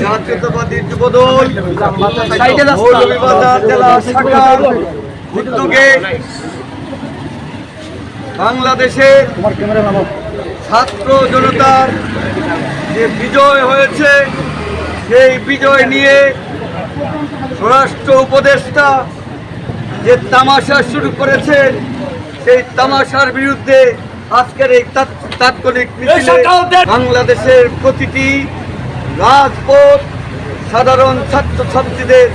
জাতীয়তাবাদী যুবদল মৌলভীবাজার জেলা শাখার উদ্যোগে বাংলাদেশের ছাত্র জনতার যে বিজয় হয়েছে সেই বিজয় নিয়ে স্বরাষ্ট্র উপদেষ্টা যে তামাশা শুরু করেছেন সেই তামাশার বিরুদ্ধে আজকের এই তাৎক্ষণিক বাংলাদেশের প্রতিটি রাজপথ সাধারণ ছাত্রছাত্রীদের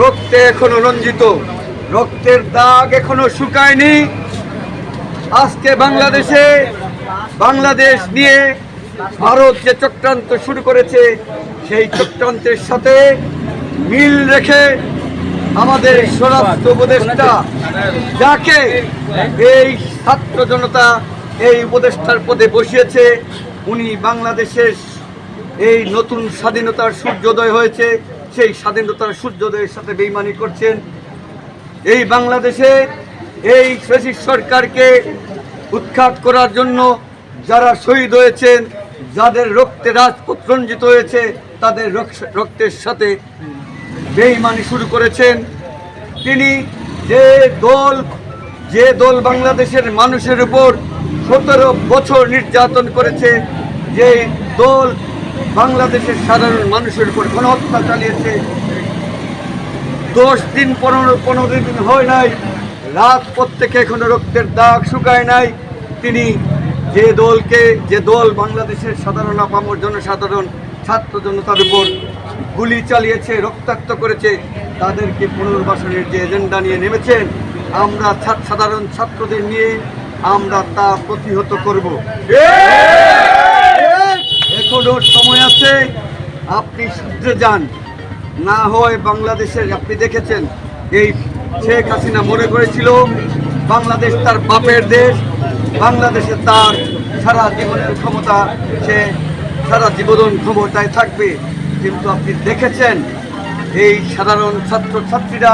রক্তে এখনও রঞ্জিত। রক্তের দাগ এখনও শুকায়নি। আজকে বাংলাদেশে বাংলাদেশ নিয়ে ভারত যে চক্রান্ত শুরু করেছে, সেই চক্রান্তের সাথে মিল রেখে আমাদের স্বরাষ্ট্র উপদেষ্টা যাকে এই ছাত্র জনতা, এই উপদেষ্টার পদে বসিয়েছে, উনি বাংলাদেশের এই নতুন স্বাধীনতার সূর্যোদয় হয়েছে, সেই স্বাধীনতার সূর্যোদয়ের সাথে বেইমানি করছেন। এই বাংলাদেশে এই ফেসিস সরকারকে উৎখাত করার জন্য যারা শহীদ হয়েছেন, যাদের রক্তে রাজপথ হয়েছে, তাদের রক্তের সাথে বেইমানি শুরু করেছেন। তিনি যে দল যে দল বাংলাদেশের মানুষের উপর সতেরো বছর নির্যাতন করেছে, যে দল বাংলাদেশের সাধারণ মানুষের উপর গণহত্যা চালিয়েছে। দশ দিন, পনেরো পনেরো দিন হয় নাই। রাত প্রত্যেকে এখনও রক্তের দাগ শুকায় নাই। তিনি যে দলকে, যে দল বাংলাদেশের সাধারণ আপামর জনসাধারণ, ছাত্র জনতার উপর গুলি চালিয়েছে, রক্তাক্ত করেছে, তাদেরকে পুনর্বাসনের যে এজেন্ডা নিয়ে নেমেছেন, আমরা সাধারণ ছাত্রদের নিয়ে আমরা তা প্রতিহত করব। এখনও সময় আছে। আপনি শুধরে যান। না হয় বাংলাদেশের আপনি দেখেছেন এই শেখ হাসিনা মনে করেছিল বাংলাদেশ তার বাপের দেশ। বাংলাদেশে তার সারা জীবনের ক্ষমতা সে সারা জীবন ক্ষমতায় থাকবে। কিন্তু আপনি দেখেছেন এই সাধারণ ছাত্র ছাত্রীরা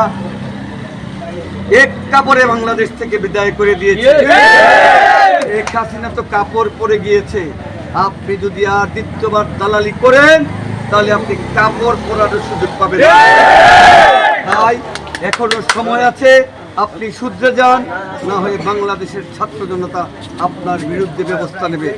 এক কাপড়ে বাংলাদেশ থেকে বিদায় করে দিয়েছে। শেখ হাসিনা তো কাপড় পরে গিয়েছে। আপনি যদি আর দ্বিতীয়বার দালালি করেন তাহলে আপনি কাপড় পরার সুযোগ পাবেন। তাই এখনও সময় আছে আপনি শুধরে যান না হয়ে বাংলাদেশের ছাত্র জনতা আপনার বিরুদ্ধে ব্যবস্থা নেবে।